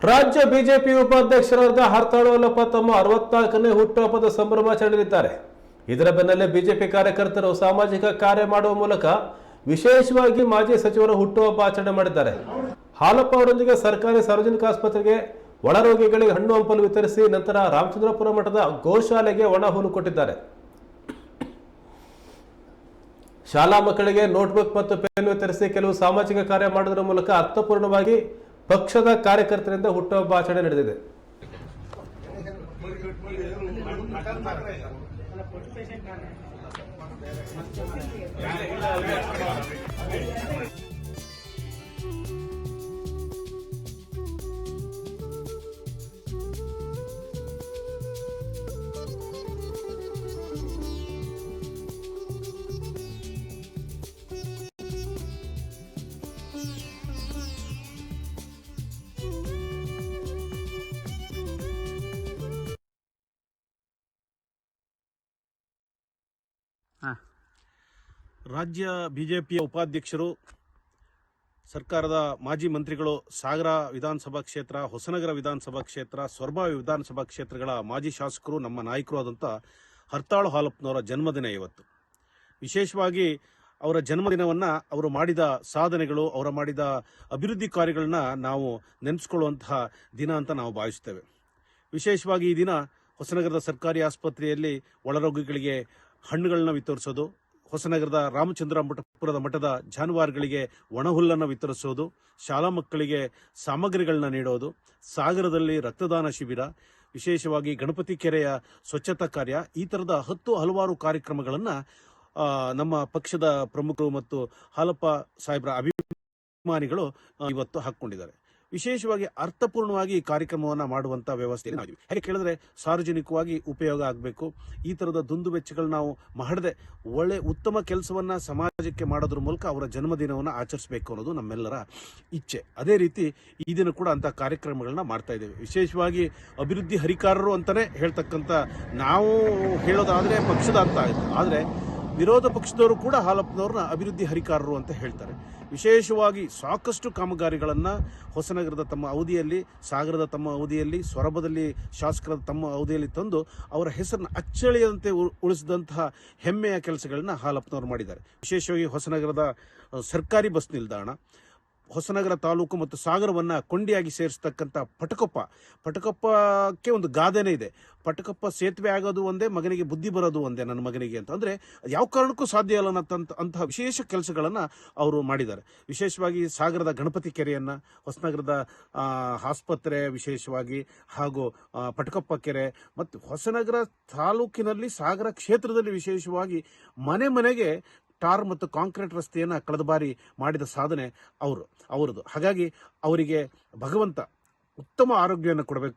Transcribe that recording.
ರಾಜ್ಯ ಬಿಜೆಪಿ ಉಪಾಧ್ಯಕ್ಷರಾದ ಹರ್ತಾಳು ವಲ್ಲಪ್ಪ ತಮ್ಮ ಅರವತ್ನಾಲ್ಕನೇ ಹುಟ್ಟುಹಬ್ಬದ ಸಂಭ್ರಮಾಚರಣೆಯಲ್ಲಿದ್ದಾರೆ ಇದರ ಬೆನ್ನಲ್ಲೇ ಬಿಜೆಪಿ ಕಾರ್ಯಕರ್ತರು ಸಾಮಾಜಿಕ ಕಾರ್ಯ ಮಾಡುವ ಮೂಲಕ ವಿಶೇಷವಾಗಿ ಮಾಜಿ ಸಚಿವರ ಹುಟ್ಟುಹಬ್ಬ ಆಚರಣೆ ಮಾಡಿದ್ದಾರೆ. ಹಾಲಪ್ಪ ಅವರೊಂದಿಗೆ ಸರ್ಕಾರಿ ಸಾರ್ವಜನಿಕ ಆಸ್ಪತ್ರೆಗೆ ಒಳರೋಗಿಗಳಿಗೆ ಹಣ್ಣು ಹಂಪಲು ವಿತರಿಸಿ ನಂತರ ರಾಮಚಂದ್ರಪುರ ಮಠದ ಗೋಶಾಲೆಗೆ ಒಣ ಹುಲ್ಲು ಕೊಟ್ಟಿದ್ದಾರೆ. ಶಾಲಾ ಮಕ್ಕಳಿಗೆ ನೋಟ್ಬುಕ್ ಮತ್ತು ಪೆನ್ ವಿತರಿಸಿ ಕೆಲವು ಸಾಮಾಜಿಕ ಕಾರ್ಯ ಮಾಡುವುದರ ಮೂಲಕ ಅರ್ಥಪೂರ್ಣವಾಗಿ ಪಕ್ಷದ ಕಾರ್ಯಕರ್ತರಿಂದ ಹುಟ್ಟುಹಬ್ಬ ಆಚರಣೆ ನಡೆದಿದೆ. ರಾಜ್ಯ ಬಿಜೆಪಿಯ ಉಪಾಧ್ಯಕ್ಷರು, ಸರ್ಕಾರದ ಮಾಜಿ ಮಂತ್ರಿಗಳು ಸಾಗರ ವಿಧಾನಸಭಾ ಕ್ಷೇತ್ರ, ಹೊಸನಗರ ವಿಧಾನಸಭಾ ಕ್ಷೇತ್ರ ಸೊರಬ ವಿಧಾನಸಭಾ ಕ್ಷೇತ್ರಗಳ ಮಾಜಿ ಶಾಸಕರು ನಮ್ಮ ನಾಯಕರು ಆದಂಥ ಹರ್ತಾಳು ಹಾಲಪ್ಪನವರ ಜನ್ಮದಿನ ಇವತ್ತು. ವಿಶೇಷವಾಗಿ ಅವರ ಜನ್ಮದಿನವನ್ನು ಅವರು ಮಾಡಿದ ಸಾಧನೆಗಳು, ಅವರು ಮಾಡಿದ ಅಭಿವೃದ್ಧಿ ಕಾರ್ಯಗಳನ್ನ ನಾವು ನೆನೆಸ್ಕೊಳ್ಳುವಂತಹ ದಿನ ಅಂತ ನಾವು ಭಾವಿಸ್ತೇವೆ ವಿಶೇಷವಾಗಿ ಈ ದಿನ ಹೊಸನಗರದ ಸರ್ಕಾರಿ ಆಸ್ಪತ್ರೆಯಲ್ಲಿ ಒಳರೋಗಿಗಳಿಗೆ ಹಣ್ಣುಗಳನ್ನ ವಿತರಿಸೋದು ಹೊಸನಗರದ ರಾಮಚಂದ್ರ ಮಠಪುರದ ಮಠದ ಜಾನುವಾರುಗಳಿಗೆ ಒಣಹುಲ್ಲನ್ನು ವಿತರಿಸೋದು, ಶಾಲಾ ಮಕ್ಕಳಿಗೆ ಸಾಮಗ್ರಿಗಳನ್ನ ನೀಡೋದು, ಸಾಗರದಲ್ಲಿ ರಕ್ತದಾನ ಶಿಬಿರ, ವಿಶೇಷವಾಗಿ ಗಣಪತಿ ಕೆರೆಯ ಸ್ವಚ್ಛತಾ ಕಾರ್ಯ, ಈ ಥರದ ಹತ್ತು ಹಲವಾರು ಕಾರ್ಯಕ್ರಮಗಳನ್ನು ನಮ್ಮ ಪಕ್ಷದ ಪ್ರಮುಖರು ಮತ್ತು ಹಾಲಪ್ಪ ಸಾಹೇಬರ ಅಭಿಮಾನಿಗಳು ಇವತ್ತು ಹಾಕ್ಕೊಂಡಿದ್ದಾರೆ. ವಿಶೇಷವಾಗಿ ಅರ್ಥಪೂರ್ಣವಾಗಿ ಈ ಕಾರ್ಯಕ್ರಮವನ್ನು ಮಾಡುವಂತ ವ್ಯವಸ್ಥೆ ಮಾಡಿದ್ವಿ ಹೇಗೆ ಕೇಳಿದ್ರೆ ಸಾರ್ವಜನಿಕವಾಗಿ ಉಪಯೋಗ ಆಗಬೇಕು. ಈ ತರದ ದುಂದು ವೆಚ್ಚಗಳು ನಾವು ಮಾಡದೆ ಒಳ್ಳೆ ಉತ್ತಮ ಕೆಲಸವನ್ನ ಸಮಾಜಕ್ಕೆ ಮಾಡೋದ್ರ ಮೂಲಕ ಅವರ ಜನ್ಮದಿನವನ್ನು ಆಚರಿಸಬೇಕು ಅನ್ನೋದು ನಮ್ಮೆಲ್ಲರ ಇಚ್ಛೆ. ಅದೇ ರೀತಿ ಈ ದಿನ ಕೂಡ ಅಂತ ಕಾರ್ಯಕ್ರಮಗಳನ್ನ ಮಾಡ್ತಾ ಇದ್ದೇವೆ. ವಿಶೇಷವಾಗಿ ಅಭಿವೃದ್ಧಿ ಹರಿಕಾರರು ಅಂತಾನೆ ಹೇಳ್ತಕ್ಕಂಥ ನಾವು ಹೇಳೋದಾದ್ರೆ ಪಕ್ಷದ ಅಂತ ಆಗುತ್ತೆ. ಆದ್ರೆ ವಿರೋಧ ಪಕ್ಷದವರು ಕೂಡ ಹಾಲಪ್ಪನವ್ರನ್ನ ಅಭಿವೃದ್ಧಿ ಹರಿಕಾರರು ಅಂತ ಹೇಳ್ತಾರೆ. ವಿಶೇಷವಾಗಿ ಸಾಕಷ್ಟು ಕಾಮಗಾರಿಗಳನ್ನು ಹೊಸನಗರದ ತಮ್ಮ ಅವಧಿಯಲ್ಲಿ, ಸಾಗರದ ತಮ್ಮ ಅವಧಿಯಲ್ಲಿ ಸೊರಬದಲ್ಲಿ ಶಾಸಕರ ತಮ್ಮ ಅವಧಿಯಲ್ಲಿ ತಂದು ಅವರ ಹೆಸರನ್ನು ಅಚ್ಚಳಿಯದಂತೆ ಉಳಿಸಿದಂತಹ ಹೆಮ್ಮೆಯ ಕೆಲಸಗಳನ್ನ ಹಾಲಪ್ಪನವರು ಮಾಡಿದ್ದಾರೆ. ವಿಶೇಷವಾಗಿ ಹೊಸನಗರದ ಸರ್ಕಾರಿ ಬಸ್ ನಿಲ್ದಾಣ ಹೊಸನಗರ ತಾಲೂಕು ಮತ್ತು ಸಾಗರವನ್ನ ಕೊಂಡಿಯಾಗಿ ಸೇರಿಸ್ತಕ್ಕಂಥ ಪಟಕಪ್ಪ. ಪಟಕಪ್ಪಕ್ಕೆ ಒಂದು ಗಾದೆನೇ ಇದೆ. ಪಟಕಪ್ಪ ಸೇತುವೆ ಆಗೋದು ಒಂದೇ, ಮಗನಿಗೆ ಬುದ್ಧಿ ಬರೋದು ಒಂದೇ ನನ್ನ ಮಗನಿಗೆ ಅಂತ. ಅಂದ್ರೆ ಯಾವ ಕಾರಣಕ್ಕೂ ಸಾಧ್ಯ ಇಲ್ಲ ಅಂತ ವಿಶೇಷ ಕೆಲಸಗಳನ್ನ ಅವರು ಮಾಡಿದ್ದಾರೆ. ವಿಶೇಷವಾಗಿ ಸಾಗರದ ಗಣಪತಿ ಕೆರೆಯನ್ನ, ಹೊಸನಗರದ ಆಸ್ಪತ್ರೆ ವಿಶೇಷವಾಗಿ, ಹಾಗೂ ಪಟಕೊಪ್ಪ ಕೆರೆ, ಮತ್ತು ಹೊಸನಗರ ತಾಲೂಕಿನಲ್ಲಿ ಸಾಗರ ಕ್ಷೇತ್ರದಲ್ಲಿ ವಿಶೇಷವಾಗಿ ಮನೆ ಮನೆಗೆ ಟಾರ್ ಮತ್ತು ಕಾಂಕ್ರೀಟ್ ರಸ್ತೆಯನ್ನು ಕಳೆದ ಬಾರಿ ಮಾಡಿದ ಸಾಧನೆ ಅವರು, ಅವರದು. ಹಾಗಾಗಿ ಅವರಿಗೆ ಭಗವಂತ ಉತ್ತಮ ಆರೋಗ್ಯವನ್ನು ಕೊಡಬೇಕು.